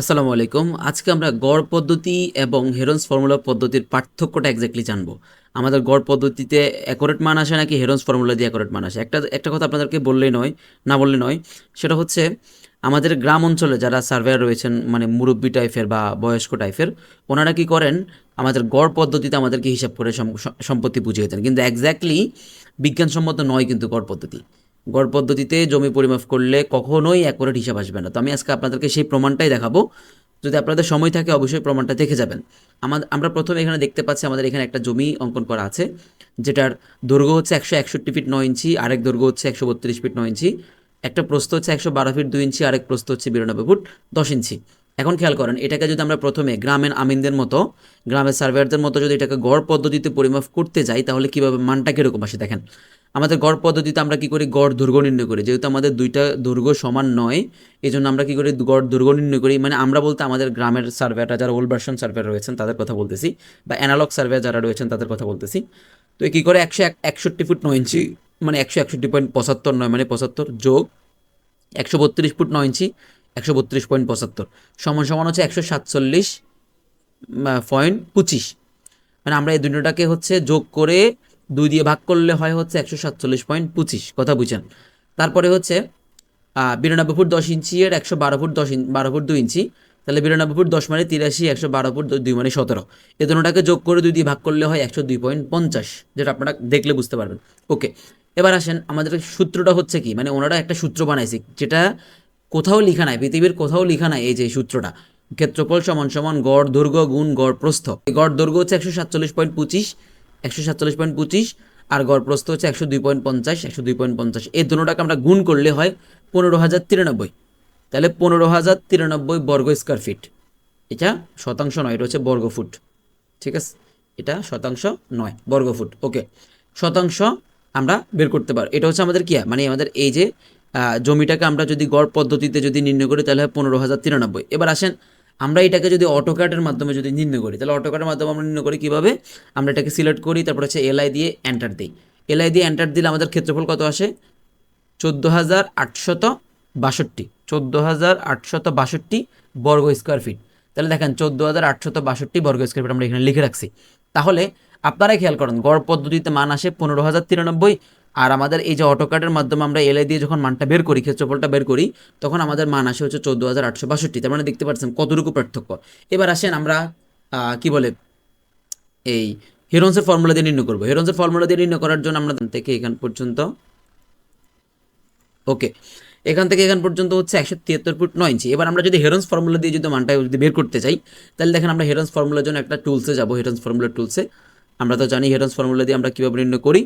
আসসালামু আলাইকুম। আজকে আমরা গড় পদ্ধতি এবং হেরন্স ফর্মুলা পদ্ধতির পার্থক্যটা এক্স্যাক্টলি জানব। আমাদের গড় পদ্ধতিতে অ্যাকোরেট মান আসে নাকি হেরন্স ফর্মুলা দিয়ে অ্যাকোরেট মান আসে? একটা একটা কথা আপনাদেরকে বললেই নয়, না বললে নয়, সেটা হচ্ছে আমাদের গ্রাম অঞ্চলে যারা সার্ভেয়ার রয়েছেন মানে মুরব্বী টাইপের বা বয়স্ক টাইপের ওনারা কি করেন? আমাদের গড় পদ্ধতিতে আমাদেরকে হিসাব করে সম্পত্তি বুঝিয়ে দেন। কিন্তু এক্স্যাক্টলি বিজ্ঞানসম্মত নয় কিন্তু গড় পদ্ধতি। গড় পদ্ধতিতে জমি পরিমাপ করলে কখনোই অ্যাকোরেট হিসাব আসবে না। তো আমি আজকে আপনাদেরকে সেই প্রমাণটাই দেখাবো। যদি আপনাদের সময় থাকে, অবশ্যই প্রমাণটা দেখে যাবেন। আমাদের আমরা প্রথমে এখানে দেখতে পাচ্ছি আমাদের এখানে একটা জমি অঙ্কন করা আছে, যেটার দৈর্ঘ্য হচ্ছে একশো একষট্টি ফিট নয় ইঞ্চি, আরেক দৈর্ঘ্য হচ্ছে একশো বত্রিশ ফিট নয় ইঞ্চি। একটা প্রস্থ হচ্ছে একশো বারো ফিট দুই ইঞ্চি, আরেক প্রস্থ হচ্ছে বিরানব্বই ফুট দশ ইঞ্চি। এখন খেয়াল করেন, এটাকে যদি আমরা প্রথমে গ্রামের আমিনদের মতো, গ্রামের সার্ভেয়ারদের মতো যদি এটাকে গড় পদ্ধতিতে পরিমাপ করতে যাই, তাহলে কীভাবে মানটা কীরকম আসে দেখেন। আমাদের গড় পদ্ধতিতে আমরা কি করি? গড় দুর্গ নির্ণয় করি। যেহেতু আমাদের দুইটা দুর্গ সমান নয় এই জন্য আমরা কি করি? গড় দুর্গ নির্ণয় করি। মানে আমরা বলতে আমাদের গ্রামের সার্ভেয়াররা যারা ওল্ড ভার্সন সার্ভেয়ার রয়েছেন, তাদের কথা বলতেছি, বা অ্যানালগ সার্ভেয়ার যারা রয়েছেন, তাদের কথা বলতেছি। তো কী করে? একশো এক, একষট্টি ফুট নয় ইঞ্চি মানে একশো একষট্টি পয়েন্ট পঁচাত্তর নয় মানে পঁচাত্তর যোগ একশো বত্রিশ ফুট নয় ইঞ্চি একশো বত্রিশ পয়েন্ট পঁচাত্তর, সমান সমান হচ্ছে একশো সাতচল্লিশ পয়েন্ট পঁচিশ। মানে আমরা এই দুটোটাকে হচ্ছে যোগ করে দুই দিয়ে ভাগ করলে হয় হচ্ছে একশো সাতচল্লিশ পয়েন্ট পঁচিশ, কথা বুঝছেন তারপরে হচ্ছে বিরানব্বই ফুট দশ ইঞ্চি এর একশো বারো ফুট দশ ইঞ্চি বারো ফুট দুই ইঞ্চি, তাহলে বিরানব্বই ফুট দশ মানে তিরাশি, একশো বারো ফুট দুই মানে সতেরো। এ দুটোটাকে যোগ করে দুই দিয়ে ভাগ করলে হয় একশো দুই পয়েন্ট পঞ্চাশ, যেটা আপনারা দেখলে বুঝতে পারবেন। ওকে, এবার আসেন, আমাদের সূত্রটা হচ্ছে কি? মানে ওনারা একটা সূত্র বানাইছে, যেটা কোথাও লেখা নাই, পৃথিবীর কোথাও লেখা নাই এই যে সূত্রটা। ক্ষেত্রফল সমান সমান গড়, দৈর্ঘ্য গুণ গড় প্রস্থ গড় দৈর্ঘ্য হচ্ছে একশো সাতচল্লিশ পয়েন্ট পঁচিশ, একশো সাতচল্লিশ পয়েন্ট পঁচিশ আর গড় প্রস্থ হচ্ছে একশো দুই পয়েন্ট পঞ্চাশ, একশো দুই পয়েন্ট পঞ্চাশ। এই দুটোটাকে আমরা গুণ করলে হয় পনেরো হাজার তিরানব্বই। তাহলে পনেরো হাজার তিরানব্বই বর্গ স্কোয়ার ফিট। এটা শতাংশ নয়, এটা হচ্ছে বর্গ ফুট। ঠিক আছে? এটা শতাংশ নয়, বর্গ ফুট। ওকে। শতাংশ আমরা বের করতে পারি এটা হচ্ছে আমাদের কি মানে আমাদের এই যে জমিটাকে আমরা যদি গড় পদ্ধতিতে যদি নির্ণয় করি, তাহলে হয় পনেরো হাজার তিরানব্বই। এবার আসেন, আমরা এটাকে যদি অটোক্যাটের মাধ্যমে যদি নির্ণয় করি, তাহলে অটোক্যাটের মাধ্যমে আমরা নির্ণয় করি কীভাবে? আমরা এটাকে সিলেক্ট করি, তারপর হচ্ছে এলআই দিয়ে এন্টার দিই। এলআই দিয়ে এন্টার দিলে আমাদের ক্ষেত্রফল কত আসে? চোদ্দ হাজার আটশত বাষট্টি। চোদ্দ হাজার আটশত বাষট্টি বর্গ স্কোয়ার ফিট তাহলে দেখেন, চোদ্দ হাজার আটশত বাষট্টি বর্গ স্কোয়ার ফিট আমরা এখানে লিখে রাখছি। তাহলে আপনারাই খেয়াল করেন, গড় পদ্ধতিতে মান আসে পনেরো হাজার তিরানব্বই আর আমাদের এই যে অটোকার্ডের মাধ্যমে আমরা এলআই দিয়ে যখন মানটা বের করি, ক্ষেত্রফলটা বের করি, তখন আমাদের মান আসে হচ্ছে চোদ্দ হাজার আটশো বাষট্টি। তার মানে দেখতে পাচ্ছেন কতটুকু পার্থক্য। এবার আসেন আমরা কি বলে, এই হিরন্সের ফর্মুলা দিয়ে নির্ণয় করব। হিরন্সের ফর্মুলা দিয়ে নির্ণয় করার জন্য আমরা থেকে এখান পর্যন্ত ওকে এখান থেকে এখান পর্যন্ত হচ্ছে একশো তিয়াত্তর ফুট নয় ইঞ্চি। এবার আমরা যদি হেরন্স ফর্মুলা দিয়ে যদি মানটা যদি বের করতে চাই, তাহলে দেখেন আমরা হেরন্স ফর্মুলার জন্য একটা টুলসে যাব হেরন্স ফর্মুলা টুলসে আমরা তো জানি হেরন্স ফর্মুলা দিয়ে আমরা কীভাবে নির্ণয় করি।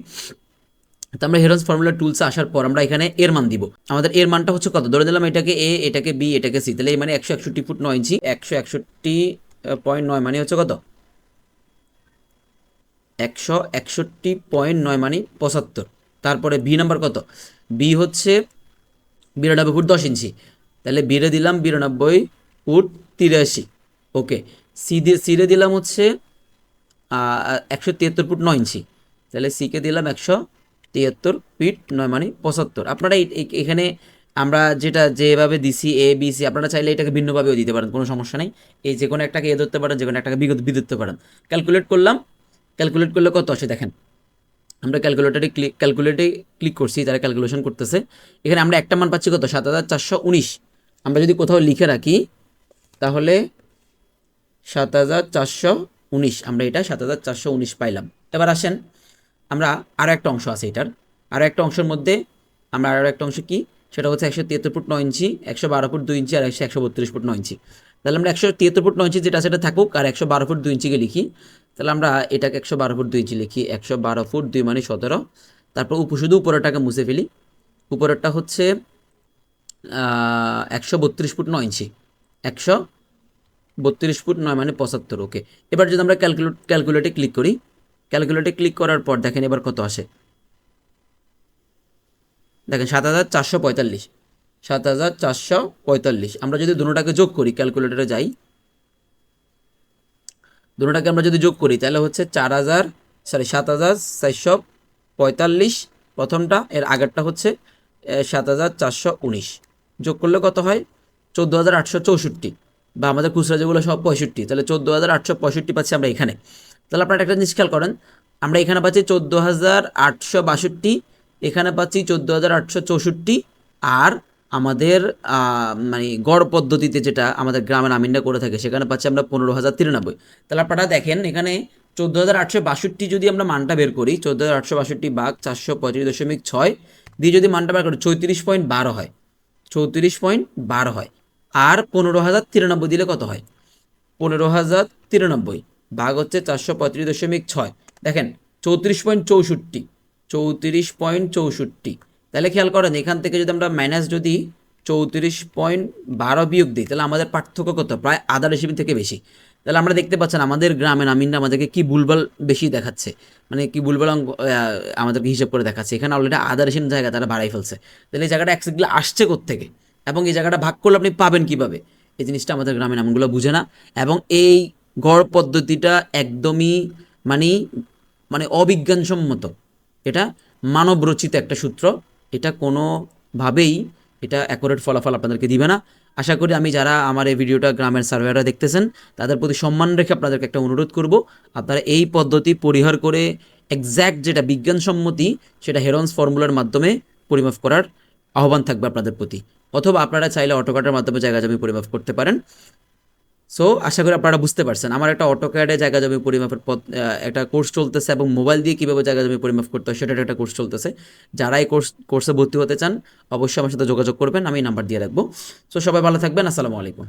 তো আমরা হেরন্স ফর্মুলা টুলসে আসার পর আমরা এখানে এর মান দিব। আমাদের এর মানটা হচ্ছে কত? ধরে দিলাম এটাকে এ এটাকে বি এটাকে সি তাহলে এই মানে একশো একষট্টি ফুট নয় ইঞ্চি, একশো একষট্টি পয়েন্ট নয় মানে হচ্ছে কত? একশো একষট্টি পয়েন্ট নয় মানে পঁচাত্তর। তারপরে বি নাম্বার কত? বি হচ্ছে বিরানব্বই ফুট দশ ইঞ্চি। তাহলে বিরে দিলাম বিরানব্বই ফুট তিরাশি। ওকে। সি দিয়ে সিরে দিলাম হচ্ছে একশো তিয়াত্তর ফুট নয় ইঞ্চি। তাহলে সিকে দিলাম একশো তিয়াত্তর, ফিট নয় মানে পঁচাত্তর। আপনারা এখানে আমরা যেটা যেভাবে দিছি এ বি সি আপনারা চাইলে এটাকে ভিন্নভাবেও দিতে পারেন, কোনো সমস্যা নেই। এই যে কোনো একটাকে এ ধরতে পারেন, যে কোনো একটাকে বিগত বি ধরতে পারেন। ক্যালকুলেট করলাম। ক্যালকুলেট করলে কত আসে দেখেন। আমরা ক্যালকুলেটারে ক্লিক ক্যালকুলেটে ক্লিক করছি, তারা ক্যালকুলেশন করতেছে। এখানে আমরা একটা মান পাচ্ছি কত? সাত হাজার চারশো উনিশ। আমরা যদি কোথাও লিখে রাখি, তাহলে সাত হাজার চারশো উনিশ। আমরা এটা সাত হাজার চারশো উনিশ পাইলাম। এবার আসেন আমরা আরও একটা অংশ আছে এটার। আরও একটা অংশের মধ্যে আমরা আরও একটা অংশ কি? সেটা হচ্ছে একশো তিয়াত্তর ফুট নয় ইঞ্চি, একশো বারো ফুট দুই ইঞ্চি আর একশো একশো বত্রিশ ফুট নয় ইঞ্চি। তাহলে আমরা একশো তিয়াত্তর ফুট নয় ইঞ্চি যেটা সেটা থাকুক আর একশো বারো ফুট দুই ইঞ্চিকে লিখি। তাহলে আমরা এটাকে একশো বারো ফুট দুই ইঞ্চি লিখি। একশো বারো ফুট দুই মানে সতেরো। তারপর উপ শুধু উপরেরটাকে মুছে ফেলি। উপরেরটা হচ্ছে একশো বত্রিশ ফুট নয় ইঞ্চি। একশো বত্রিশ ফুট নয় মানে পঁচাত্তর, ওকে। এবার যদি আমরা ক্যালকুলেট, ক্যালকুলেটে ক্লিক করি ক্যালকুলেটে ক্লিক করার পর দেখেন এবার কত আসে। দেখেন সাত হাজার চারশো পঁয়তাল্লিশ। সাত হাজার চারশো পঁয়তাল্লিশ। আমরা যদি দুটোটাকে যোগ করি ক্যালকুলেটরে যাই। দুটোটাকে আমরা যদি যোগ করি, তাহলে হচ্ছে চার হাজার সরি সাত হাজার চারশো পঁয়তাল্লিশ। প্রথমটা, এর আগেরটা হচ্ছে সাত হাজার চারশো উনিশ। যোগ করলে কত হয়? চোদ্দ হাজার আটশো চৌষট্টি। বা আমাদের খুচরা যেগুলো সব পঁয়ষট্টি, তাহলে চোদ্দ হাজার আটশো পঁয়ষট্টি পাচ্ছি আমরা এখানে। তাহলে আপনারা একটা জিনিস খেয়াল করেন, আমরা এখানে পাচ্ছি চোদ্দ হাজার আটশো বাষট্টি, এখানে পাচ্ছি চোদ্দ হাজার আটশো চৌষট্টি আর আমাদের মানে গড় পদ্ধতিতে যেটা আমাদের গ্রামের আমিনরা করে থাকে, সেখানে পাচ্ছি আমরা পনেরো হাজার তিরানব্বই। তাহলে আপনারা দেখেন এখানে চোদ্দ হাজার আটশো বাষট্টি যদি আমরা মানটা বের করি চোদ্দ হাজার আটশো বাষট্টি বাঘ চারশো পঁয়ত্রিশ দশমিক ছয় দিয়ে যদি মানটা বের করি, চৌত্রিশ পয়েন্ট বারো হয়, চৌত্রিশ পয়েন্ট বারো হয়। আর পনেরো হাজার তিরানব্বই দিলে কত হয়? পনেরো হাজার তিরানব্বই। ভাগ হচ্ছে চারশো পঁয়ত্রিশ দশমিক ছয়। দেখেন চৌত্রিশ পয়েন্ট চৌষট্টি চৌত্রিশ পয়েন্ট চৌষট্টি। তাহলে খেয়াল করেন এখান থেকে যদি আমরা মাইনাস যদি চৌত্রিশ পয়েন্ট বারো বিয়োগ দিই তাহলে আমাদের পার্থক্য কত? প্রায় আধা রেসিপি থেকে বেশি। তাহলে আমরা দেখতে পাচ্ছেন আমাদের গ্রামের আমিনরা আমাদেরকে কি ভুলভাল বেশি দেখাচ্ছে? মানে কি আহ, আমাদেরকে হিসাব করে দেখাচ্ছে। এখানে অলরেডি আধা রেসিম জায়গা তারা বাড়াই ফেলছে। তাহলে এই জায়গাটা অ্যাক্সেগুলো আসছে থেকে এবং এই জায়গাটা ভাগ করলে আপনি পাবেন কীভাবে? এই জিনিসটা আমাদের গ্রামের আমগুলো বুঝে না। এবং এই গড় পদ্ধতিটা একদমই মানে মানে অবিজ্ঞানসম্মত। এটা মানবরচিত একটা সূত্র। এটা কোনোভাবেই এটা অ্যাকোরেট ফলাফল আপনাদেরকে দিবে না। আশা করি আমি যারা আমার এই ভিডিওটা গ্রামের সার্ভেয়াররা দেখতেছেন, তাদের প্রতি সম্মান রেখে আপনাদেরকে একটা অনুরোধ করব। আপনারা এই পদ্ধতি পরিহার করে এক্স্যাক্ট যেটা বিজ্ঞানসম্মতি, সেটা হেরন্স ফর্মুলার মাধ্যমে পরিমাপ করার আহ্বান থাকবে আপনাদের প্রতি। অথবা আপনারা চাইলে অটোকাটের মাধ্যমে জায়গা জমি পরিমাপ করতে পারেন। সো আশা করি আপনারা বুঝতে পারছেন। আমার একটা অটো ক্যাডে জায়গা জমি পরিমাপের পথ একটা কোর্স চলতেছে এবং মোবাইল দিয়ে কীভাবে জায়গা জমি পরিমাপ করতে হয় সেটার একটা কোর্স চলতেছে। যারা এই কোর্স, কোর্সে ভর্তি হতে চান, অবশ্যই আমার সাথে যোগাযোগ করবেন, আমি নাম্বার দিয়ে রাখব। সো সবাই ভালো থাকবেন, আসসালামু আলাইকুম।